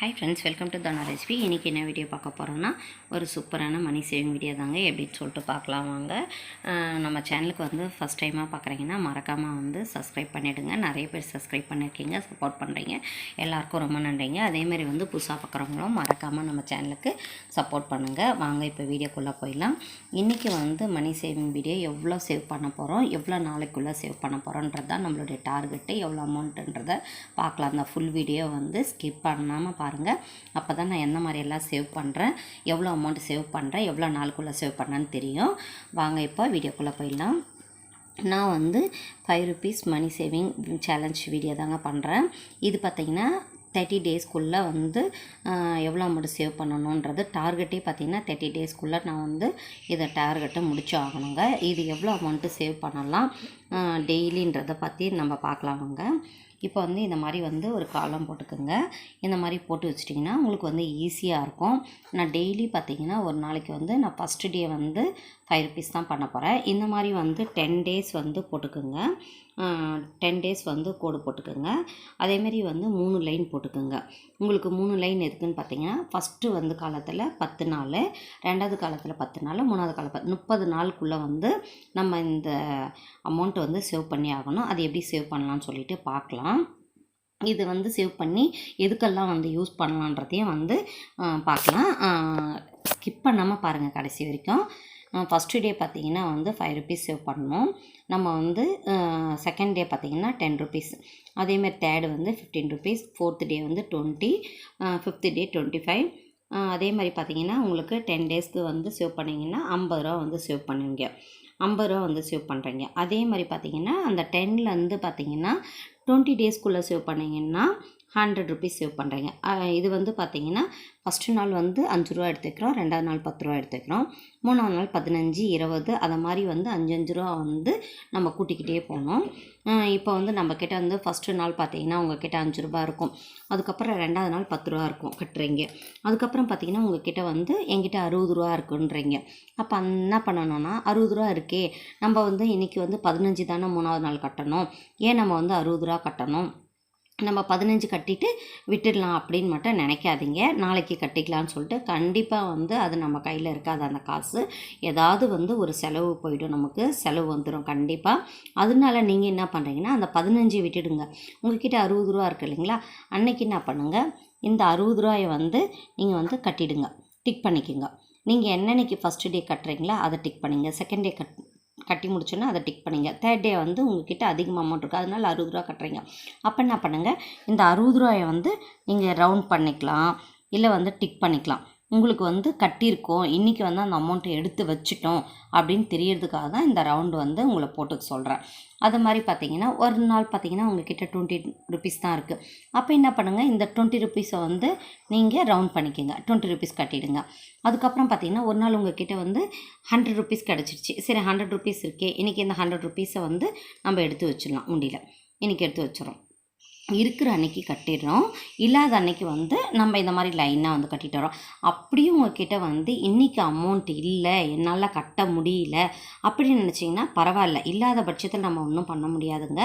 Hi friends welcome to Dhana recipe இன்றைக்கி என்ன video பார்க்க போகிறோன்னா ஒரு சூப்பரான மணி சேவிங் வீடியோ தாங்க எப்படின்னு சொல்லிட்டு பார்க்கலாம் வாங்க. நம்ம சேனலுக்கு வந்து ஃபஸ்ட் டைமாக பார்க்குறீங்கன்னா மறக்காமல் வந்து சப்ஸ்கிரைப் பண்ணிவிடுங்க நிறைய பேர் சப்ஸ்கிரைப் பண்ணியிருக்கீங்க சப்போர்ட் பண்ணுறீங்க எல்லாருக்கும் ரொம்ப நன்றிங்க. அதேமாதிரி வந்து புதுசாக பார்க்குறவங்களும் மறக்காமல் நம்ம சேனலுக்கு சப்போர்ட் பண்ணுங்கள் வாங்க இப்போ வீடியோக்குள்ளே போயிடலாம். இன்றைக்கி வந்து மணி சேவிங் வீடியோ எவ்வளோ சேவ் பண்ண போகிறோம் எவ்வளோ நாளைக்குள்ளே சேவ் பண்ண போகிறோன்றது தான் நம்மளுடைய டார்கெட்டு எவ்வளோ அமௌண்ட்டுன்றதை பார்க்கலாம். அந்த ஃபுல் வீடியோ வந்து ஸ்கிப் பண்ணாமல் பாருங்கள் அப்போ தான் நான் எந்த மாதிரியெல்லாம் சேவ் பண்ணுறேன் எவ்வளோ அமௌண்ட் சேவ் பண்ணுறேன் எவ்வளோ நாளுக்குள்ளே சேவ் பண்ணேன்னு தெரியும். வாங்க இப்போ வீடியோக்குள்ளே போயிடலாம். நான் வந்து five rupees money saving challenge video தாங்க பண்ணுறேன் இது பார்த்திங்கன்னா தேர்ட்டி டேஸ்க்குள்ளே வந்து எவ்வளோ அமௌண்ட் சேவ் பண்ணணுன்றது டார்கெட்டே பார்த்திங்கன்னா தேர்ட்டி டேஸ்க்குள்ளே நான் வந்து இதை டார்கெட்டை முடிச்சு ஆகணுங்க. இது எவ்வளோ அமௌண்ட்டு சேவ் பண்ணலாம் டெய்லின்றதை பற்றி நம்ம பார்க்கலாமுங்க. இப்போ வந்து இந்த மாதிரி வந்து ஒரு காலம் போட்டுக்கோங்க. இந்த மாதிரி போட்டு வச்சிட்டிங்கன்னா உங்களுக்கு வந்து ஈஸியாக இருக்கும். நான் டெய்லி பார்த்திங்கன்னா ஒரு நாளைக்கு வந்து நான் ஃபஸ்ட்டு டே வந்து ஃபைவ் ருபீஸ் தான் பண்ண போகிறேன் இந்த மாதிரி வந்து டென் டேஸ் வந்து போட்டுக்கோங்க. டென் டேஸ் வந்து கோடு போட்டுக்கோங்க. அதேமாரி வந்து மூணு லைன் போட்டுக்கோங்க. உங்களுக்கு மூணு லைன் எதுக்குன்னு பார்த்தீங்கன்னா ஃபஸ்ட்டு வந்து காலத்தில் பத்து நாள் ரெண்டாவது காலத்தில் பத்து நாள் மூணாவது காலத்தில் முப்பது நாளுக்குள்ளே வந்து நம்ம இந்த அமௌண்ட் வந்து சேவ் பண்ணி ஆகணும். அது எப்படி சேவ் பண்ணலாம்னு சொல்லிட்டு பார்க்கலாம். இது வந்து சேவ் பண்ணி எதுக்கெல்லாம் வந்து யூஸ் பண்ணலான்றதையும் வந்து பார்க்கலாம். ஸ்கிப் பண்ணாமல் பாருங்கள் கடைசி வரைக்கும். ஃபஸ்ட்டு டே பார்த்திங்கன்னா வந்து ஃபைவ் ருபீஸ் சேவ் பண்ணணும். நம்ம வந்து செகண்ட் டே பார்த்தீங்கன்னா டென் ருபீஸ் அதேமாதிரி தேர்டு வந்து ஃபிஃப்டீன் ருபீஸ் ஃபோர்த்து டே வந்து twenty fifth day twenty five அதே மாதிரி பார்த்தீங்கன்னா உங்களுக்கு டென் டேஸ்க்கு வந்து சேவ் பண்ணிங்கன்னா ஐம்பது ரூபா வந்து சேவ் பண்ணுவீங்க. ஐம்பது ரூபா வந்து சேவ் பண்ணுறீங்க அதே மாதிரி பார்த்தீங்கன்னா அந்த டென்லேருந்து பார்த்தீங்கன்னா டுவெண்ட்டி டேஸ்க்குள்ளே சேவ் பண்ணிங்கன்னா ஹண்ட்ரட் ருபீஸ் சேவ் பண்ணுறீங்க இது வந்து பார்த்தீங்கன்னா ஃபஸ்ட்டு நாள் வந்து அஞ்சு ரூபா எடுத்துக்கிறோம் ரெண்டாவது நாள் பத்து ரூபா எடுத்துக்கிறோம் மூணாவது நாள் பதினஞ்சு இருபது அதை மாதிரி வந்து அஞ்சு அஞ்சு ரூபா வந்து நம்ம கூட்டிக்கிட்டே போகணும். இப்போ வந்து நம்மக்கிட்ட வந்து ஃபஸ்ட்டு நாள் பார்த்தீங்கன்னா உங்ககிட்ட அஞ்சு ரூபா இருக்கும். அதுக்கப்புறம் ரெண்டாவது நாள் பத்து ரூபா இருக்கும் கட்டுறீங்க. அதுக்கப்புறம் பார்த்தீங்கன்னா உங்ககிட்ட வந்து என்கிட்ட அறுபது ரூபா இருக்குன்றீங்க. அப்போ என்ன பண்ணணும்னா அறுபது ரூபா இருக்கே. நம்ம வந்து இன்றைக்கி வந்து பதினஞ்சு தானே மூணாவது நாள் கட்டணும். ஏன் நம்ம வந்து அறுபது ரூபா கட்டணும்? நம்ம பதினஞ்சு கட்டிட்டு விட்டுடலாம் அப்படின்னு மட்டும் நினைக்காதீங்க. நாளைக்கு கட்டிக்கலாம்னு சொல்லிட்டு கண்டிப்பாக வந்து அது நம்ம கையில் இருக்காது அந்த காசு. ஏதாவது வந்து ஒரு செலவு போயிடும் நமக்கு செலவு வந்துடும் கண்டிப்பாக அதனால நீங்கள் என்ன பண்ணுறீங்கன்னா அந்த பதினஞ்சு விட்டுடுங்க. உங்ககிட்ட அறுபது ரூபா இருக்கு இல்லைங்களா? அன்னைக்கு என்ன பண்ணுங்கள் இந்த அறுபது ரூபாயை வந்து நீங்கள் வந்து கட்டிடுங்க. டிக் பண்ணிக்கோங்க. நீங்கள் என்னன்னைக்கு ஃபஸ்ட்டு டே கட்டுறீங்களோ அதை டிக் பண்ணிங்க. செகண்ட் டே கட் கட்டி முடிச்சோன்னா அதை டிக் பண்ணிங்க. தேர்ட் டே வந்து உங்ககிட்ட அதிகமாக அமௌண்ட் இருக்குது அதனால அறுபது ரூபா கட்டுறீங்க. அப்போ என்ன பண்ணுங்கள் இந்த அறுபது ரூபாயை வந்து நீங்கள் ரவுண்ட் பண்ணிக்கலாம். இல்லை வந்து டிக் பண்ணிக்கலாம். உங்களுக்கு வந்து கட்டியிருக்கோம். இன்றைக்கி வந்து அந்த அமௌண்ட்டை எடுத்து வச்சுட்டோம் அப்படின்னு தெரியறதுக்காக தான் இந்த ரவுண்டு வந்து உங்களை போட்டுக்க சொல்கிறேன் அது மாதிரி பார்த்தீங்கன்னா ஒரு நாள் பார்த்தீங்கன்னா உங்ககிட்ட டுவெண்ட்டி ருபீஸ் தான் இருக்குது அப்போ என்ன பண்ணுங்கள் இந்த டுவெண்ட்டி ருபீஸை வந்து நீங்கள் ரவுண்ட் பண்ணிக்கோங்க. டுவெண்ட்டி ருபீஸ் கட்டிடுங்க. அதுக்கப்புறம் பார்த்தீங்கன்னா ஒரு நாள் உங்ககிட்ட வந்து ஹண்ட்ரட் ருபீஸ் கிடச்சிருச்சு. சரி ஹண்ட்ரட் ருபீஸ் இருக்கே. இன்றைக்கி இந்த ஹண்ட்ரட் ருபீஸை வந்து நம்ம எடுத்து வச்சிடலாம் உண்டியில். இன்றைக்கி எடுத்து வச்சிடறோம். இருக்கிற அன்னைக்கு கட்டிடுறோம். இல்லாத அன்னைக்கு வந்து நம்ம இந்த மாதிரி லைனாக வந்து கட்டிட்டு வரோம் அப்படியும் உங்ககிட்ட வந்து இன்றைக்கி அமௌண்ட் இல்லை என்னால் கட்ட முடியல அப்படின்னு நினச்சிங்கன்னா பரவாயில்ல. இல்லாத பட்சத்தில் நம்ம ஒன்றும் பண்ண முடியாதுங்க.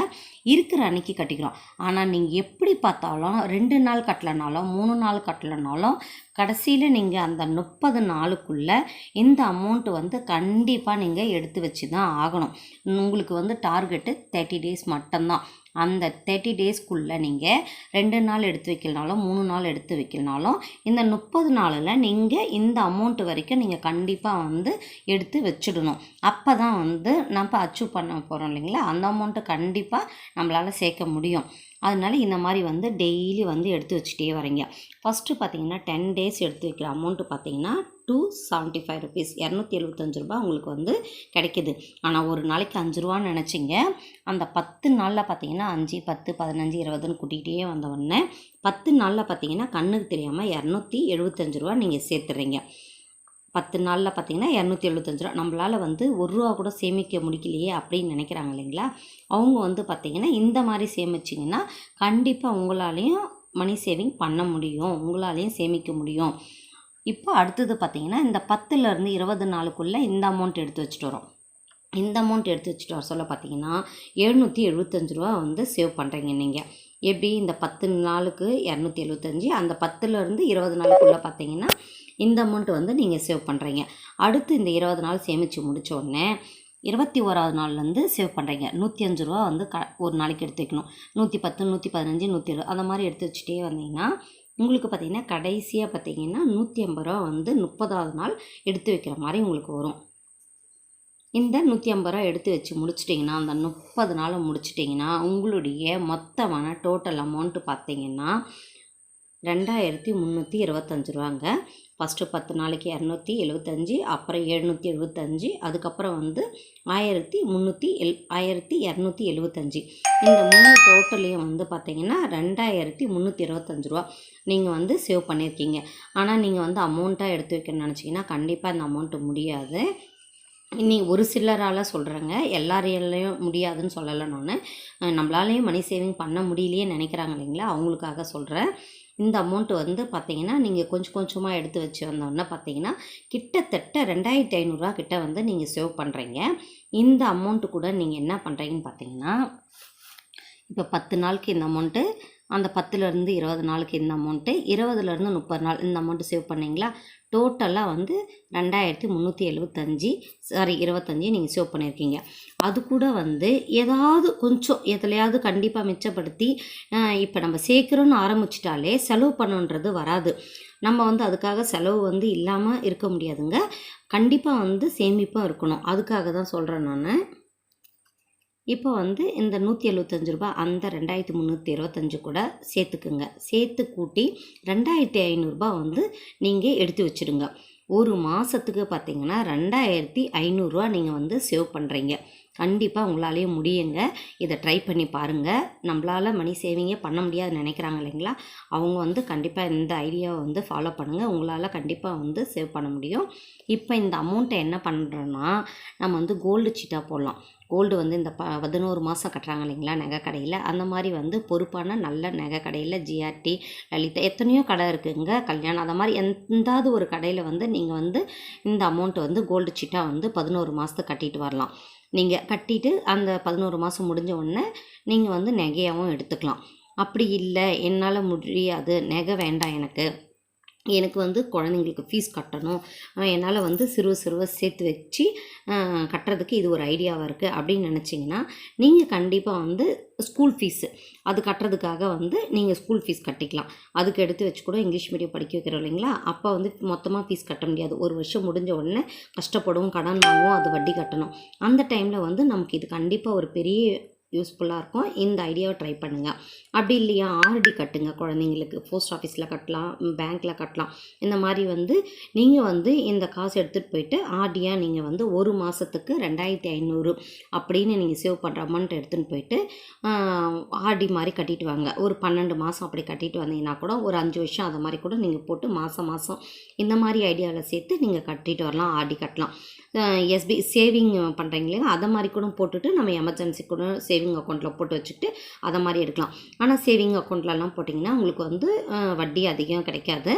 இருக்கிற அன்னைக்கு கட்டிக்கிறோம். ஆனால் நீங்கள் எப்படி பார்த்தாலும் ரெண்டு நாள் கட்டலைனாலும் மூணு நாள் கட்டலைனாலும் கடைசியில் நீங்கள் அந்த முப்பது நாளுக்குள்ளே இந்த அமௌண்ட் வந்து கண்டிப்பாக நீங்கள் எடுத்து வச்சு தான் ஆகணும். உங்களுக்கு வந்து டார்கெட்டு தேர்ட்டி டேஸ் மட்டும்தான். அந்த தேர்ட்டி டேஸ்க்குள்ளே நீங்கள் ரெண்டு நாள் எடுத்து வைக்கலனாலும் மூணு நாள் எடுத்து வைக்கலனாலும் இந்த முப்பது நாளில் நீங்கள் இந்த அமௌண்ட் வரைக்கும் நீங்கள் கண்டிப்பாக வந்து எடுத்து வச்சிடணும். அப்போ தான் வந்து நம்ம அச்சீவ் பண்ண போகிறோம் இல்லைங்களா? அந்த அமௌண்ட்டை கண்டிப்பாக நம்மளால் சேர்க்க முடியும். அதனால இந்த மாதிரி வந்து டெய்லி வந்து எடுத்து வச்சுட்டே வரீங்க ஃபஸ்ட்டு பார்த்தீங்கன்னா டென் டேஸ் எடுத்து வைக்கிற அமௌண்ட்டு பார்த்தீங்கன்னா டூ செவன்ட்டி ஃபைவ் ருபீஸ் இரநூத்தி எழுபத்தஞ்சு ரூபா உங்களுக்கு வந்து கிடைக்கிது. ஆனால் ஒரு நாளைக்கு அஞ்சு ரூபான்னு நினச்சிங்க. அந்த பத்து நாளில் பார்த்தீங்கன்னா அஞ்சு பத்து பதினஞ்சு இருபதுன்னு கூட்டிகிட்டே வந்த உடனே பத்து நாளில் பார்த்தீங்கன்னா கண்ணுக்கு தெரியாமல் இரநூத்தி எழுபத்தஞ்சு ரூபா நீங்கள் சேர்த்துறீங்க. பத்து நாளில் பார்த்தீங்கன்னா இரநூத்தி எழுபத்தஞ்சு ரூபா. நம்மளால் வந்து ஒரு ரூபா கூட சேமிக்க முடியலையே அப்படின்னு நினைக்கிறாங்க இல்லைங்களா? அவங்க வந்து பார்த்திங்கன்னா இந்த மாதிரி சேமிச்சிங்கன்னா கண்டிப்பாக உங்களாலேயும் மணி சேவிங் பண்ண முடியும். உங்களாலேயும் சேமிக்க முடியும். இப்போ அடுத்தது பார்த்திங்கன்னா இந்த பத்துலேருந்து இருபது நாளுக்குள்ளே இந்த அமௌண்ட் எடுத்து வச்சுட்டு வரோம். இந்த அமௌண்ட் எடுத்து வச்சுட்டு வர சொல்ல பார்த்தீங்கன்னா எழுநூற்றி எழுபத்தஞ்சு ரூபா வந்து சேவ் பண்ணுறீங்க நீங்கள் எப்படி? இந்த பத்து நாளுக்கு இரநூத்தி எழுபத்தஞ்சி அந்த பத்துலேருந்து இருபது நாளுக்குள்ளே பார்த்தீங்கன்னா இந்த அமௌண்ட் வந்து நீங்கள் சேவ் பண்ணுறீங்க அடுத்து இந்த இருபது நாள் சேமித்து முடிச்ச உடனே இருபத்தி ஓராவது நாள்லேருந்து சேவ் பண்ணுறீங்க நூற்றி அஞ்சு ரூபா வந்து க ஒரு நாளைக்கு எடுத்து வைக்கணும். நூற்றி பத்து நூற்றி பதினஞ்சு நூற்றி இருபது அந்த மாதிரி எடுத்து வச்சுட்டே வந்தீங்கன்னா உங்களுக்கு பார்த்தீங்கன்னா கடைசியாக பார்த்தீங்கன்னா நூற்றி ஐம்பது ரூபா வந்து முப்பதாவது நாள் எடுத்து வைக்கிற மாதிரி உங்களுக்கு வரும். இந்த நூற்றி ஐம்பது ரூபா எடுத்து வச்சு முடிச்சிட்டிங்கன்னா அந்த முப்பது நாளை முடிச்சிட்டிங்கன்னா உங்களுடைய மொத்தமான டோட்டல் அமௌண்ட்டு பார்த்தீங்கன்னா ரெண்டாயிரத்தி முந்நூற்றி இருபத்தஞ்சு ரூபாங்க. ஃபஸ்ட்டு பத்து நாளைக்கு இரநூத்தி எழுபத்தஞ்சி அப்புறம் எழுநூற்றி எழுபத்தஞ்சி அதுக்கப்புறம் வந்து ஆயிரத்தி முந்நூற்றி எல் ஆயிரத்தி இரநூத்தி எழுபத்தஞ்சி இந்த மூணு டோட்டலையும் வந்து பார்த்தீங்கன்னா ரெண்டாயிரத்தி முந்நூற்றி இருபத்தஞ்சு ரூபா நீங்கள் வந்து சேவ் பண்ணியிருக்கீங்க ஆனால் நீங்கள் வந்து அமௌண்ட்டாக எடுத்து வைக்கணும்னு நினச்சிங்கன்னா கண்டிப்பாக இந்த அமௌண்ட்டு முடியாது. நீ ஒரு சிலரால் சொல்கிறேங்க எல்லாரையும் முடியாதுன்னு சொல்லலை நான். நம்மளாலேயும் மணி சேவிங் பண்ண முடியலையே நினைக்கிறாங்க இல்லைங்களா? அவங்களுக்காக சொல்கிறேன் இந்த அமௌண்ட்டு வந்து பார்த்தீங்கன்னா நீங்கள் கொஞ்சம் கொஞ்சமாக எடுத்து வச்சு வந்தோடனே பார்த்தீங்கன்னா கிட்டத்தட்ட ரெண்டாயிரத்தி ஐநூறுரூவா கிட்ட வந்து நீங்கள் சேவ் பண்ணுறீங்க இந்த அமௌண்ட்டு கூட நீங்கள் என்ன பண்ணுறீங்கன்னு பார்த்தீங்கன்னா இப்போ பத்து நாளுக்கு இந்த அமௌண்ட்டு அந்த பத்துலேருந்து இருபது நாளுக்கு இந்த அமௌண்ட்டு இருபதுலேருந்து முப்பது நாள் இந்த அமௌண்ட்டு சேவ் பண்ணிங்களா? டோட்டலாக வந்து ரெண்டாயிரத்தி முந்நூற்றி எழுபத்தஞ்சி சாரி இருபத்தஞ்சி நீங்கள் சேவ் பண்ணியிருக்கீங்க அது கூட வந்து ஏதாவது கொஞ்சம் எதுலையாவது கண்டிப்பாக மிச்சப்படுத்தி இப்போ நம்ம சேர்க்குறோன்னு ஆரம்பிச்சிட்டாலே செலவு பண்ணுன்றது வராது. நம்ம வந்து அதுக்காக செலவு வந்து இல்லாமல் இருக்க முடியாதுங்க. கண்டிப்பாக வந்து சேமிப்பாக இருக்கணும். அதுக்காக தான் சொல்கிறேன் நான். இப்போ வந்து இந்த நூற்றி எழுபத்தஞ்சு ரூபா அந்த ரெண்டாயிரத்தி முந்நூற்றி இருபத்தஞ்சு கூட சேர்த்துக்குங்க. சேர்த்து கூட்டி ரெண்டாயிரத்தி ஐநூறுரூபா வந்து நீங்கள் எடுத்து வச்சுருங்க ஒரு மாதத்துக்கு பார்த்தீங்கன்னா ரெண்டாயிரத்தி ஐநூறுரூவா நீங்கள் வந்து சேவ் பண்ணுறீங்க கண்டிப்பாக உங்களாலேயும் முடியுங்க. இதை ட்ரை பண்ணி பாருங்கள் நம்மளால் மணி சேவிங்கே பண்ண முடியாதுன்னு நினைக்கிறாங்க இல்லைங்களா? அவங்க வந்து கண்டிப்பாக இந்த ஐடியாவை வந்து ஃபாலோ பண்ணுங்கள் உங்களால் கண்டிப்பாக வந்து சேவ் பண்ண முடியும். இப்போ இந்த அமௌண்ட்டை என்ன பண்ணுறோன்னா நம்ம வந்து கோல்டு சீட்டாக போடலாம். கோல்டு வந்து இந்த ப பதினோரு மாதம் கட்டுறாங்க இல்லைங்களா நகை கடையில். அந்த மாதிரி வந்து பொறுப்பான நல்ல நகை கடையில் ஜிஆர்டி லலிதா எத்தனையோ கடை இருக்குங்க. கல்யாணம் அந்த மாதிரி எந்தாவது ஒரு கடையில் வந்து நீங்கள் வந்து இந்த அமௌண்ட்டை வந்து கோல்டு சீட்டாக வந்து பதினோரு மாதத்துக்கு கட்டிட்டு வரலாம். நீங்கள் கட்டிட்டு அந்த பதினோரு மாதம் முடிஞ்ச உடனே நீங்கள் வந்து நகையாகவும் எடுத்துக்கலாம். அப்படி இல்லை. என்னால் முடியாது. நகை வேண்டாம் எனக்கு. எனக்கு வந்து குழந்தைங்களுக்கு ஃபீஸ் கட்டணும். என்னால் வந்து சிறுவ சிறுவ சேர்த்து வச்சு கட்டுறதுக்கு இது ஒரு ஐடியாவாக இருக்குது அப்படின்னு நினச்சிங்கன்னா நீங்கள் கண்டிப்பாக வந்து ஸ்கூல் ஃபீஸு அது கட்டுறதுக்காக வந்து நீங்கள் ஸ்கூல் ஃபீஸ் கட்டிக்கலாம். அதுக்கு எடுத்து வச்சு கூட இங்கிலீஷ் மீடியம் படிக்க வைக்கிறோம் இல்லைங்களா? அப்போ வந்து மொத்தமாக ஃபீஸ் கட்ட முடியாது. ஒரு வருஷம் முடிஞ்ச உடனே கஷ்டப்படுவோம் கடன் வாங்குவோம் அது வட்டி கட்டணும். அந்த டைமில் வந்து நமக்கு இது கண்டிப்பாக ஒரு பெரிய யூஸ்ஃபுல்லாக இருக்கும். இந்த ஐடியாவை ட்ரை பண்ணுங்கள் அப்படி இல்லையா ஆர்டி கட்டுங்க குழந்தைங்களுக்கு. போஸ்ட் ஆஃபீஸில் கட்டலாம் பேங்க்கில் கட்டலாம். இந்த மாதிரி வந்து நீங்கள் வந்து இந்த காசு எடுத்துகிட்டு போயிட்டு ஆர்டியாக நீங்கள் வந்து ஒரு மாதத்துக்கு ரெண்டாயிரத்தி ஐநூறு அப்படின்னு நீங்கள் சேவ் பண்ணுற அமௌண்ட் எடுத்துகிட்டு போயிட்டு ஆர்டி மாதிரி கட்டிட்டு வாங்க. ஒரு பன்னெண்டு மாதம் அப்படி கட்டிட்டு வந்தீங்கன்னா கூட ஒரு அஞ்சு வருஷம் அதை மாதிரி கூட நீங்கள் போட்டு மாதம் மாதம் இந்த மாதிரி ஐடியாவில் சேர்த்து நீங்கள் கட்டிட்டு வரலாம் ஆர்டி கட்டலாம். எஸ்பி சேவிங் பண்ணுறீங்க இல்லையா? அதை மாதிரி கூட போட்டுட்டு நம்ம எமர்ஜென்சி கூட சேவிங் அக்கௌண்ட்டில் போட்டு வச்சுக்கிட்டு அதை மாதிரி எடுக்கலாம். ஆனால் சேவிங் அக்கௌண்ட்லலாம் போட்டிங்கன்னா உங்களுக்கு வந்து வட்டி அதிகம் கிடைக்காது.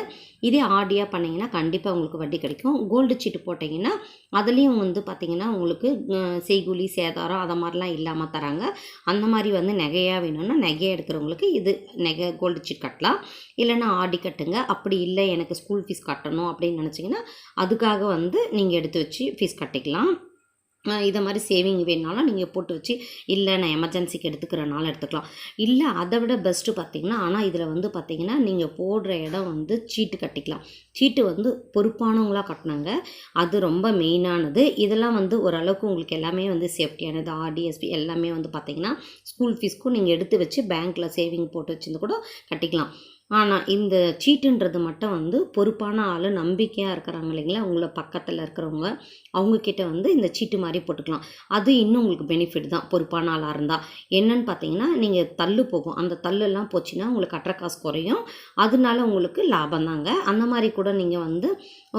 இதே ஆர்டியாக பண்ணிங்கன்னா கண்டிப்பாக உங்களுக்கு வட்டி கிடைக்கும். கோல்டு சீட்டு போட்டிங்கன்னா அதுலேயும் வந்து பார்த்திங்கன்னா உங்களுக்கு செய்கூலி சேதாரம் அதை மாதிரிலாம் இல்லாமல் தராங்க. அந்த மாதிரி வந்து நகையாக வேணும்னா நகையாக எடுக்கிறவங்களுக்கு இது நகை கோல்டு சீட் கட்டலாம். இல்லைன்னா ஆர்டி கட்டுங்க. அப்படி இல்லை எனக்கு ஸ்கூல் ஃபீஸ் கட்டணும் அப்படின்னு நினச்சிங்கன்னா அதுக்காக வந்து நீங்கள் எடுத்து வச்சு ஃபீஸ் கட்டிக்கலாம். இதை மாதிரி சேவிங் வேணுனாலும் நீங்கள் போட்டு வச்சு இல்லை நான் எமர்ஜென்சிக்கு எடுத்துக்கிறனால எடுத்துக்கலாம். இல்லை அதை விட பெஸ்ட்டு பார்த்தீங்கன்னா ஆனால் இதில் வந்து பார்த்தீங்கன்னா நீங்கள் போடுற இடம் வந்து சீட்டு கட்டிக்கலாம். சீட்டு வந்து பொறுப்பானவங்களாக கட்டினாங்க அது ரொம்ப மெயினானது இதெல்லாம் வந்து ஓரளவுக்கு உங்களுக்கு எல்லாமே வந்து சேஃப்டியானது ஆர்டிஎஸ்பி எல்லாமே வந்து பார்த்தீங்கன்னா ஸ்கூல் ஃபீஸ்க்கும் நீங்கள் எடுத்து வச்சு பேங்க்கில் சேவிங் போட்டு வச்சுருந்து கூட கட்டிக்கலாம். ஆனால் இந்த சீட்டுன்றது மட்டும் வந்து பொறுப்பான ஆள் நம்பிக்கையாக இருக்கிறாங்க இல்லைங்களா? உங்களை பக்கத்தில் இருக்கிறவங்க அவங்கக்கிட்ட வந்து இந்த சீட்டு மாதிரி போட்டுக்கலாம். அது இன்னும் உங்களுக்கு பெனிஃபிட் தான் பொறுப்பான ஆளாக இருந்தால் என்னன்னு பார்த்தீங்கன்னா நீங்கள் தள்ளு போகும். அந்த தள்ளுலாம் போச்சுன்னா உங்களுக்கு கட்டுற காசு குறையும். அதனால உங்களுக்கு லாபம் தாங்க. அந்த மாதிரி கூட நீங்கள் வந்து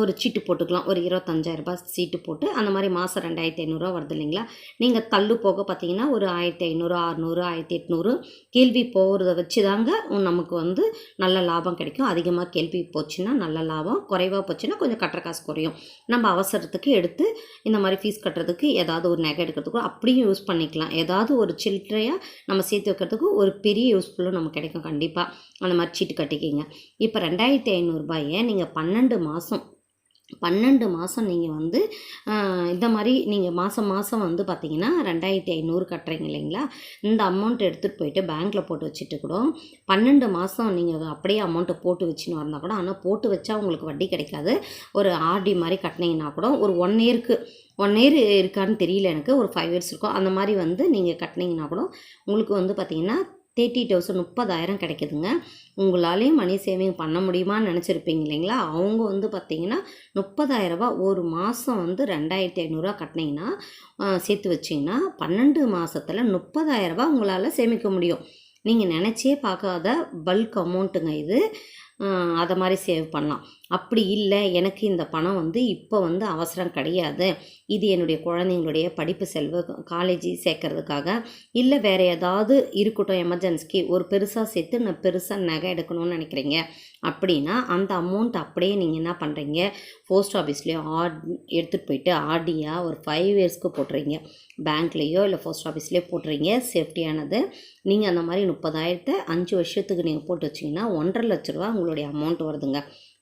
ஒரு சீட்டு போட்டுக்கலாம். ஒரு இருபத்தஞ்சாயிரரூபா சீட்டு போட்டு அந்த மாதிரி மாதம் ரெண்டாயிரத்தி ஐநூறுரூவா வருது இல்லைங்களா? நீங்கள் தள்ளு போக பார்த்தீங்கன்னா ஒரு ஆயிரத்தி ஐநூறு அறநூறு ஆயிரத்தி எட்நூறு கேள்வி போகிறத வச்சு தாங்க நமக்கு வந்து நல்ல லாபம் கிடைக்கும். அதிகமாக கேள்வி போச்சுன்னா நல்ல லாபம். குறைவாக போச்சுன்னா கொஞ்சம் கட்டுற காசு குறையும். நம்ம அவசரத்துக்கு எடுத்து இந்த மாதிரி ஃபீஸ் கட்டுறதுக்கு ஏதாவது ஒரு நகை எடுக்கிறதுக்கோ அப்படியும் யூஸ் பண்ணிக்கலாம். ஏதாவது ஒரு சில்லறையாக நம்ம சேர்த்து வைக்கிறதுக்கு ஒரு பெரிய யூஸ்ஃபுல்லும் நம்ம கிடைக்கும் கண்டிப்பாக அந்த மாதிரி சீட்டு கட்டிக்கிங்க. இப்போ ரெண்டாயிரத்தி ஐநூறுரூபாயை நீங்கள் பன்னெண்டு மாதம் பன்னெண்டு மாதம் நீங்கள் வந்து இந்த மாதிரி நீங்கள் மாதம் மாதம் வந்து பார்த்தீங்கன்னா ரெண்டாயிரத்தி ஐநூறு கட்டுறீங்க இல்லைங்களா? இந்த அமௌண்ட் எடுத்துகிட்டு போயிட்டு பேங்க்கில் போட்டு வச்சுட்டு கூட பன்னெண்டு மாதம் நீங்கள் அப்படியே அமௌண்ட்டை போட்டு வச்சுன்னு வந்தால் கூட ஆனால் போட்டு வச்சா உங்களுக்கு வட்டி கிடைக்காது. ஒரு ஆர்டி மாதிரி கட்டினீங்கன்னா கூட ஒரு ஒன் இயருக்கு ஒன் இயர் இருக்கான்னு தெரியல எனக்கு ஒரு ஃபைவ் இயர்ஸ் இருக்கும். அந்த மாதிரி வந்து நீங்கள் கட்டினீங்கன்னா கூட உங்களுக்கு வந்து பார்த்தீங்கன்னா தேர்ட்டி தௌசண்ட் முப்பதாயிரம் கிடைக்குதுங்க. உங்களாலேயும் மணி சேவிங் பண்ண முடியுமான்னு நினச்சிருப்பீங்க இல்லைங்களா? அவங்க வந்து பார்த்தீங்கன்னா முப்பதாயிரரூபா ஒரு மாதம் வந்து ரெண்டாயிரத்தி ஐநூறுரூவா கட்டினீங்கன்னா சேர்த்து வச்சிங்கன்னா பன்னெண்டு மாதத்தில் முப்பதாயிரரூபா உங்களால் சேமிக்க முடியும். நீங்கள் நினச்சே பார்க்காத பல்க் அமௌண்ட்டுங்க இது. அதை மாதிரி சேவ் பண்ணலாம். அப்படி இல்லை எனக்கு இந்த பணம் வந்து இப்போ வந்து அவசரம் கிடையாது. இது என்னுடைய குழந்தைங்களுடைய படிப்பு செல்வ காலேஜ் சேர்க்கறதுக்காக. இல்லை வேறு ஏதாவது இருக்கட்டும் எமர்ஜென்சிக்கு ஒரு பெருசாக சேர்த்து நான் பெருசாக நகை எடுக்கணும்னு நினைக்கிறீங்க. அப்படின்னா அந்த அமௌண்ட் அப்படியே நீங்கள் என்ன பண்ணுறீங்க போஸ்ட் ஆஃபீஸ்லேயோ ஆட் எடுத்துகிட்டு போயிட்டு ஆர்டியாக ஒரு ஃபைவ் இயர்ஸ்க்கு போட்டுறீங்க. பேங்க்லேயோ இல்லை போஸ்ட் ஆஃபீஸ்லேயோ போட்டுறீங்க. சேஃப்டியானது நீங்கள் அந்த மாதிரி முப்பதாயிரத்தை அஞ்சு வருஷத்துக்கு நீங்கள் போட்டு வச்சிங்கன்னா ஒன்றரை லட்ச ரூபா உங்களுடைய அமௌண்ட் வருதுங்க.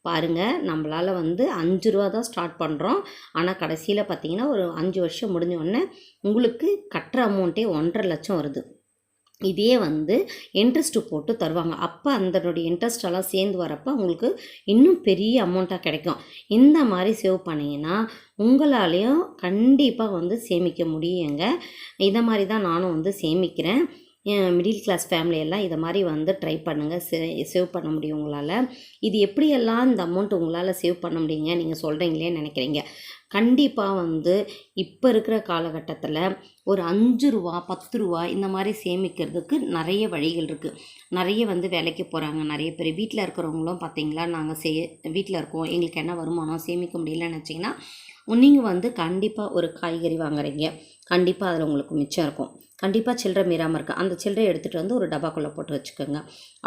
பாருங்கள் நம்மளால் வந்து அஞ்சு ரூபா தான் ஸ்டார்ட் பண்ணுறோம் ஆனால் கடைசியில் பார்த்தீங்கன்னா ஒரு அஞ்சு வருஷம் முடிஞ்ச உடனே உங்களுக்கு கட்டுற அமௌண்ட்டே ஒன்றரை லட்சம் வருது. இதே வந்து இன்ட்ரெஸ்ட்டு போட்டு தருவாங்க. அப்போ அதனுடைய இன்ட்ரெஸ்டெல்லாம் சேர்ந்து வரப்போ உங்களுக்கு இன்னும் பெரிய அமௌண்ட்டாக கிடைக்கும். இந்த மாதிரி சேவ் பண்ணிங்கன்னா உங்களாலேயும் கண்டிப்பாக வந்து சேமிக்க முடியுங்க. இதை மாதிரி தான் நானும் வந்து சேமிக்கிறேன். மிடில் கிளாஸ் ஃபேமிலியெல்லாம் இதை மாதிரி வந்து ட்ரை பண்ணுங்கள் சே சேவ் பண்ண முடியும் உங்களால். இது எப்படியெல்லாம் இந்த அமௌண்ட் உங்களால் சேவ் பண்ண முடியுங்க நீங்கள் சொல்கிறீங்களே நினைக்கிறீங்க. கண்டிப்பாக வந்து இப்போ இருக்கிற காலகட்டத்தில் ஒரு அஞ்சு ரூபா பத்து ரூபா இந்த மாதிரி சேமிக்கிறதுக்கு நிறைய வழிகள் இருக்குது நிறைய வந்து வேலைக்கு போகிறாங்க நிறைய பேர் வீட்டில் இருக்கிறவங்களும் பார்த்தீங்களா நாங்கள் சே வீட்டில் இருக்கோம். எங்களுக்கு என்ன வருமானம்? சேமிக்க முடியலன்னு வச்சிங்கன்னா நீங்கள் வந்து கண்டிப்பாக ஒரு காய்கறி வாங்குறீங்க. கண்டிப்பாக அதில் உங்களுக்கு மிச்சம் இருக்கும். கண்டிப்பாக சில்லறை மீறாமல் இருக்குது அந்த சில்லறை எடுத்துகிட்டு வந்து ஒரு டப்பாக்குள்ளே போட்டு வச்சுக்கோங்க.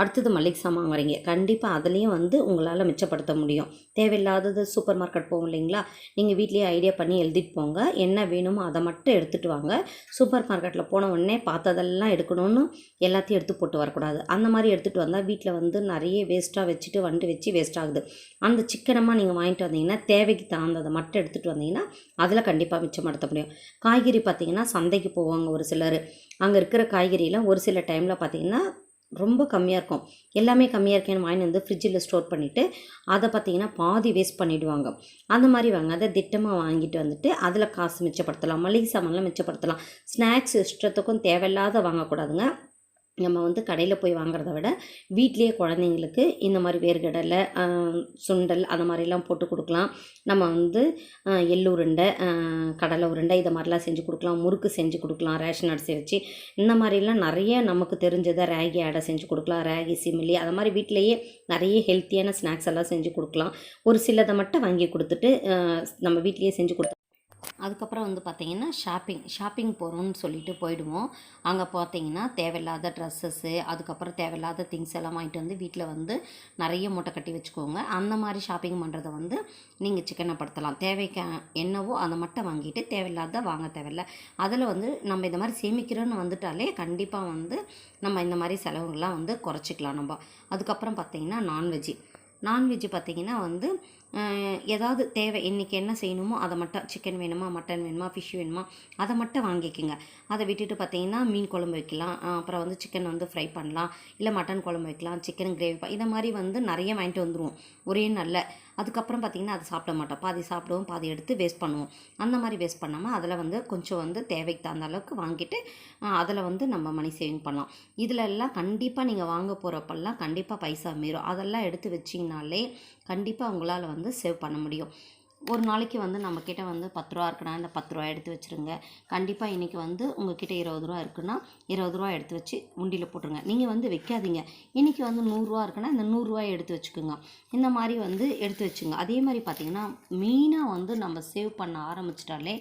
அடுத்தது மளிகை சாமான் வரீங்க. கண்டிப்பாக அதுலேயும் வந்து உங்களால் மிச்சப்படுத்த முடியும். தேவையில்லாதது சூப்பர் மார்க்கெட் போகும் இல்லைங்களா? நீங்கள் வீட்லேயே ஐடியா பண்ணி எழுதிட்டு போங்க. என்ன வேணுமோ அதை மட்டும் எடுத்துகிட்டு வாங்க. சூப்பர் மார்க்கெட்டில் போன உடனே பார்த்ததெல்லாம் எடுக்கணும்னு எல்லாத்தையும் எடுத்து போட்டு வரக்கூடாது. அந்த மாதிரி எடுத்துகிட்டு வந்தால் வீட்டில் வந்து நிறைய வேஸ்ட்டாக வச்சுட்டு வந்துட்டு வச்சு வேஸ்ட் ஆகுது. அந்த சிக்கனமாக நீங்கள் வாங்கிட்டு வந்தீங்கன்னா தேவைக்கு தகுந்ததை மட்டும் எடுத்துகிட்டு வந்தீங்கன்னா அதில் கண்டிப்பாக மிச்சப்படுத்த முடியும். காய்கறி பார்த்தீங்கன்னா சந்தைக்கு போவாங்க ஒரு சிலர். அங்கே இருக்கிற காய்கறியெல்லாம் ஒரு சில டைமில் பார்த்தீங்கன்னா ரொம்ப கம்மியாக இருக்கும். எல்லாமே கம்மியாக இருக்கேன்னு வாங்கி வந்து ஃப்ரிட்ஜில் ஸ்டோர் பண்ணிவிட்டு அதை பார்த்தீங்கன்னா பாதி வேஸ்ட் பண்ணிவிடுவாங்க அந்த மாதிரி வாங்க. அதை திட்டமாக வாங்கிட்டு வந்துட்டு அதில் காசு மிச்சப்படுத்தலாம். மளிகை சாமான்லாம் மிச்சப்படுத்தலாம். ஸ்நாக்ஸ் இஷ்டத்துக்கும் தேவையில்லாத வாங்கக்கூடாதுங்க. நம்ம வந்து கடையில் போய் வாங்குறத விட வீட்லேயே குழந்தைங்களுக்கு இந்த மாதிரி வேர்கடலை சுண்டல் அந்த மாதிரிலாம் போட்டு கொடுக்கலாம். நம்ம வந்து எள்ளு உருண்டை கடலை உருண்டை இதை மாதிரிலாம் செஞ்சு கொடுக்கலாம். முறுக்கு செஞ்சு கொடுக்கலாம். ரேஷன் அரிசி வச்சு இந்த மாதிரிலாம் நிறைய நமக்கு தெரிஞ்சதை ராகி அடை செஞ்சு கொடுக்கலாம். ராகி சிமிலி அது மாதிரி வீட்டிலேயே நிறைய ஹெல்த்தியான ஸ்நாக்ஸ் எல்லாம் செஞ்சு கொடுக்கலாம். ஒரு சிலதை மட்டும் வாங்கி கொடுத்துட்டு நம்ம வீட்லேயே செஞ்சு கொடுத்து அதுக்கப்புறம் வந்து பார்த்திங்கன்னா ஷாப்பிங் ஷாப்பிங் போகிறோம்னு சொல்லிட்டு போயிடுவோம். அங்கே பார்த்தீங்கன்னா தேவையில்லாத ட்ரெஸ்ஸஸ்ஸு அதுக்கப்புறம் தேவையில்லாத திங்ஸ் எல்லாம் வாங்கிட்டு வந்து வீட்டில் வந்து நிறைய மூட்டை கட்டி வச்சுக்கோங்க. அந்த மாதிரி ஷாப்பிங் பண்ணுறத வந்து நீங்கள் சிக்கனப்படுத்தலாம். தேவைக்கு என்னவோ அதை மட்டும் வாங்கிட்டு தேவையில்லாத வாங்க தேவையில்ல. அதில் வந்து நம்ம இந்த மாதிரி சேமிக்கிறோன்னு வந்துட்டாலே கண்டிப்பாக வந்து நம்ம இந்த மாதிரி செலவுகள்லாம் வந்து குறைச்சிக்கலாம் நம்ம. அதுக்கப்புறம் பார்த்தீங்கன்னா நான்வெஜ்ஜு நான்வெஜ்ஜு பார்த்திங்கன்னா வந்து ஏதாவது தேவை இன்றைக்கி என்ன செய்யணுமோ அதை மட்டும் சிக்கன் வேணுமா மட்டன் வேணுமா ஃபிஷ் வேணுமா அதை மட்டும் வாங்கிக்கோங்க. அதை விட்டுட்டு பார்த்தீங்கன்னா மீன் குழம்பு வைக்கலாம். அப்புறம் வந்து சிக்கன் வந்து ஃப்ரை பண்ணலாம். இல்லை மட்டன் குழம்பு வைக்கலாம் சிக்கன் கிரேவி இதை மாதிரி வந்து நிறைய வாங்கிட்டு வந்துடுவோம் ஒரே நல்ல அதுக்கப்புறம் பார்த்திங்கன்னா அது சாப்பிட மாட்டோம். பாதி சாப்பிடுவோம் பாதி எடுத்து வேஸ்ட் பண்ணுவோம். அந்த மாதிரி வேஸ்ட் பண்ணாமல் அதில் வந்து கொஞ்சம் வந்து தேவைக்கு தகுந்த அளவுக்கு வாங்கிட்டு அதில் வந்து நம்ம மணி சேவிங் பண்ணலாம். இதில் எல்லாம் கண்டிப்பாக நீங்கள் வாங்க போகிறப்பெல்லாம் கண்டிப்பாக பைசா மீறும். அதெல்லாம் எடுத்து வச்சிங்கனாலே கண்டிப்பாக உங்களால் வந்து சேவ் பண்ண முடியும். ஒரு நாளைக்கு வந்து நம்மக்கிட்ட வந்து பத்து ரூபா இருக்குன்னா இந்த பத்து ரூபா எடுத்து வச்சுருங்க. கண்டிப்பாக இன்றைக்கி வந்து உங்ககிட்ட இருபது ரூபா இருக்குன்னா இருபது ரூபா எடுத்து வச்சு உண்டியில் போட்டுருங்க. நீங்கள் வந்து வைக்காதீங்க. இன்றைக்கி வந்து நூறுரூவா இருக்குன்னா இந்த நூறுரூவாயை எடுத்து வச்சுக்கோங்க. இந்த மாதிரி வந்து எடுத்து வச்சுங்க. அதே மாதிரி பார்த்திங்கன்னா மெயினாக வந்து நம்ம சேவ் பண்ண ஆரம்பிச்சிட்டாலே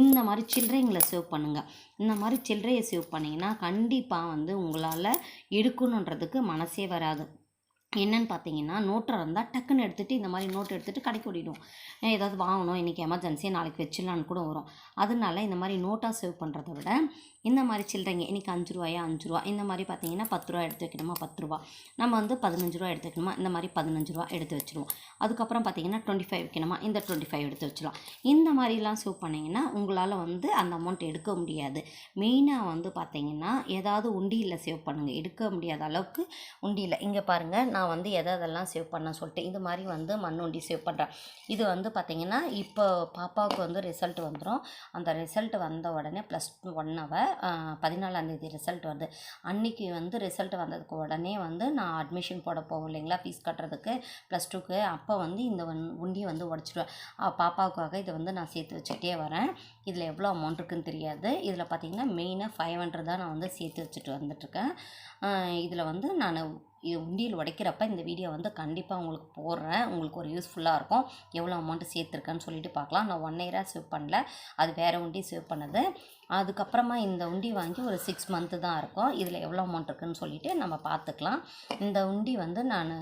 இந்த மாதிரி சில்லறைங்களை சேவ் பண்ணுங்கள் இந்த மாதிரி சில்லறையை சேவ் பண்ணிங்கன்னா கண்டிப்பாக வந்து உங்களால் எடுக்கணுன்றதுக்கு மனசே வராது. என்னன்னு பார்த்தீங்கன்னா நோட்டை இருந்தால் டக்குன்னு எடுத்துகிட்டு இந்த மாதிரி நோட் எடுத்துகிட்டு கடைக்கு ஓடிடும். ஏன் ஏதாவது வாங்கணும் இன்றைக்கி எமர்ஜென்சி நாளைக்கு வச்சிடலான்னு கூட வரும். அதனால இந்த மாதிரி நோட்டாக சேவ் பண்ணுறத விட இந்த மாதிரி சில்லறைங்க இன்றைக்கி அஞ்சு ரூபாயா அஞ்சு ரூபா? இந்த மாதிரி பார்த்தீங்கன்னா பத்து ரூபா எடுத்து வைக்கணுமா? பத்து ரூபா. நம்ம வந்து பதினஞ்சு ரூபா எடுத்து வைக்கணுமா? இந்த மாதிரி பதினஞ்சு ரூபா எடுத்து வச்சுருவோம். அதுக்கப்புறம் பார்த்தீங்கன்னா டுவெண்ட்டி ஃபைவ் வைக்கணுமா? இந்த டுவெண்ட்டி ஃபைவ் எடுத்து வச்சிடலாம் இந்த மாதிரிலாம் சேவ் பண்ணிங்கன்னா உங்களால் வந்து அந்த அமௌண்ட் எடுக்க முடியாது. மெயினாக வந்து பார்த்தீங்கன்னா ஏதாவது உண்டியில் சேவ் பண்ணுங்கள் எடுக்க முடியாத அளவுக்கு உண்டியில். இங்கே பாருங்கள் நான் வந்து எதை எதெல்லாம் சேவ் பண்ண சொல்லிட்டு இது மாதிரி வந்து மண் உண்டி சேவ் பண்ணுறேன் இது வந்து பார்த்திங்கன்னா இப்போ பாப்பாவுக்கு வந்து ரிசல்ட் வந்துடும் அந்த ரிசல்ட் வந்த உடனே ப்ளஸ் ஒன் பதினாலாந்தேதி ரிசல்ட் வருது. அன்றைக்கி வந்து ரிசல்ட் வந்ததுக்கு உடனே வந்து நான் அட்மிஷன் போட போவோம் இல்லைங்களா? ஃபீஸ் கட்டுறதுக்கு ப்ளஸ் டூக்கு அப்போ வந்து இந்த வன் உண்டியை வந்து உடச்சிடுவேன் பாப்பாவுக்காக இதை வந்து நான் சேர்த்து வச்சுக்கிட்டே வரேன். இதில் எவ்வளோ அமௌண்ட் இருக்குன்னு தெரியாது. இதில் பார்த்தீங்கன்னா மெயினாக ஃபைவ் ஹண்ட்ரட் தான் நான் வந்து சேர்த்து வச்சுட்டு வந்துட்டுருக்கேன். இதில் வந்து நான் இது உண்டியல் உடைக்கிறப்ப இந்த வீடியோ வந்து கண்டிப்பாக உங்களுக்கு போடுறேன். உங்களுக்கு ஒரு யூஸ்ஃபுல்லாக இருக்கும். எவ்வளோ அமௌண்ட்டு சேர்த்துருக்கேன்னு சொல்லிட்டு பார்க்கலாம். நான் ஒன் இயராக சேவ் பண்ணல. அது வேறு உண்டி சேவ் பண்ணது. அதுக்கப்புறமா இந்த உண்டி வாங்கி ஒரு சிக்ஸ் மந்த்து தான் இருக்கும். இதில் எவ்வளோ அமௌண்ட் இருக்குதுன்னு சொல்லிட்டு நம்ம பார்த்துக்கலாம். இந்த உண்டி வந்து நான்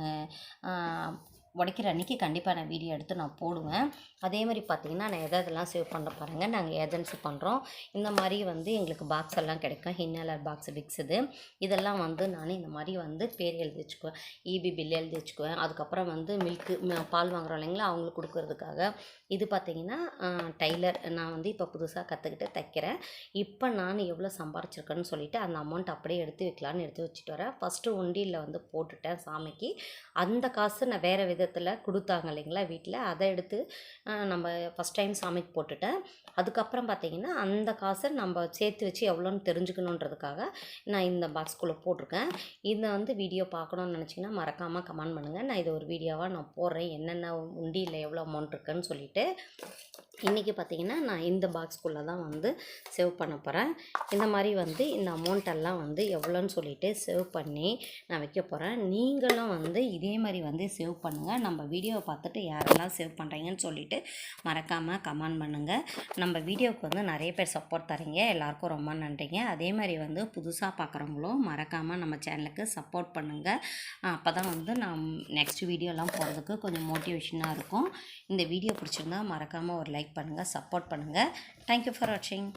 உடைக்கிற அன்றைக்கி கண்டிப்பாக நான் வீடியோ எடுத்து நான் போடுவேன். அதே மாதிரி பார்த்தீங்கன்னா நான் எதை எதெல்லாம் சேவ் பண்ண பாருங்கள் நாங்கள் ஏஜென்சி பண்ணுறோம் இந்த மாதிரி வந்து எங்களுக்கு பாக்ஸ் எல்லாம் கிடைக்கும். ஹின்னலர் பாக்ஸ் விக்ஸ் இது. இதெல்லாம் வந்து நான் இந்த மாதிரி வந்து பேர் எழுதி வச்சுக்குவேன். இபி பில் எழுதி வச்சுக்குவேன். அதுக்கப்புறம் வந்து மில்க்கு பால் வாங்குறோம் இல்லைங்களா அவங்களுக்கு கொடுக்கறதுக்காக. இது பார்த்தீங்கன்னா டைலர் நான் வந்து இப்போ புதுசாக கற்றுக்கிட்டு தைக்கிறேன். இப்போ நான் எவ்வளோ சம்பாரிச்சிருக்கேன்னு சொல்லிவிட்டு அந்த அமௌண்ட் அப்படியே எடுத்து வைக்கலான்னு எடுத்து வச்சுட்டு வரேன். ஃபஸ்ட்டு உண்டியில் வந்து போட்டுட்டேன் சாமிக்கு. அந்த காசு நான் வேறு வித காகிதத்தில் கொடுத்தாங்க இல்லைங்களா வீட்டில் அதை எடுத்து நம்ம ஃபஸ்ட் டைம் சாமிக்கு போட்டுட்டேன். அதுக்கப்புறம் பார்த்தீங்கன்னா அந்த காசை நம்ம சேர்த்து வச்சு எவ்வளோன்னு தெரிஞ்சுக்கணுன்றதுக்காக நான் இந்த பாக்ஸ்குள்ளே போட்டிருக்கேன். இதை வந்து வீடியோ பார்க்கணுன்னு நினச்சிங்கன்னா மறக்காமல் கமெண்ட் பண்ணுங்கள் நான் இதை ஒரு வீடியோவாக நான் போடுறேன். என்னென்ன உண்டியில் எவ்வளோ அமௌண்ட் இருக்குன்னு சொல்லிவிட்டு இன்றைக்கி பார்த்தீங்கன்னா நான் இந்த பாக்ஸ்குள்ளே தான் வந்து சேவ் பண்ண போகிறேன் இந்த மாதிரி வந்து இந்த அமௌண்ட்டெல்லாம் வந்து எவ்வளோன்னு சொல்லிவிட்டு சேவ் பண்ணி நான் வைக்க போகிறேன் நீங்களும் வந்து இதே மாதிரி வந்து சேவ் பண்ணுங்கள் நம்ம வீடியோவை பார்த்துட்டு யாரெல்லாம் சேவ் பண்ணுறீங்கன்னு சொல்லிட்டு மறக்காமல் கமெண்ட் பண்ணுங்கள் நம்ம வீடியோவுக்கு வந்து நிறைய பேர் சப்போர்ட் தரீங்க எல்லாருக்கும் ரொம்ப நன்றிங்க. அதே மாதிரி வந்து புதுசாக பார்க்குறவங்களும் மறக்காமல் நம்ம சேனலுக்கு சப்போர்ட் பண்ணுங்கள் அப்போ தான் வந்து நான் நெக்ஸ்ட் வீடியோலாம் போகிறதுக்கு கொஞ்சம் மோட்டிவேஷனாக இருக்கும். இந்த வீடியோ பிடிச்சிருந்தா மறக்காமல் ஒரு லைக் பண்ணுங்கள் சப்போர்ட் பண்ணுங்கள் தேங்க்யூ ஃபார் வாட்சிங்